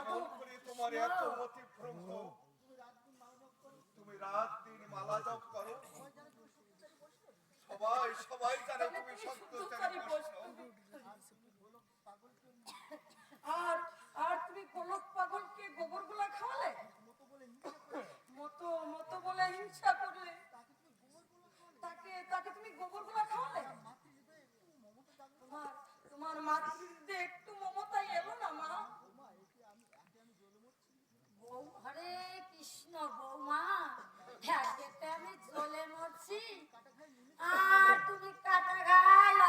কেমন মতি তুমি রাত দিন মালা গোবরগুলা খাওয়ালে? মতো মতো বলে হিংসা করলে। তাকে তাকে তুমি গোবরগুলা খাওয়ালে? তোমার তোমার মাতৃত্বে একটু মমতাই এলো না মা বৌ হরে কৃষ্ণ বৌমা একেতে আমি জ্বলে মরছি আর তুমি কাটা গায়ে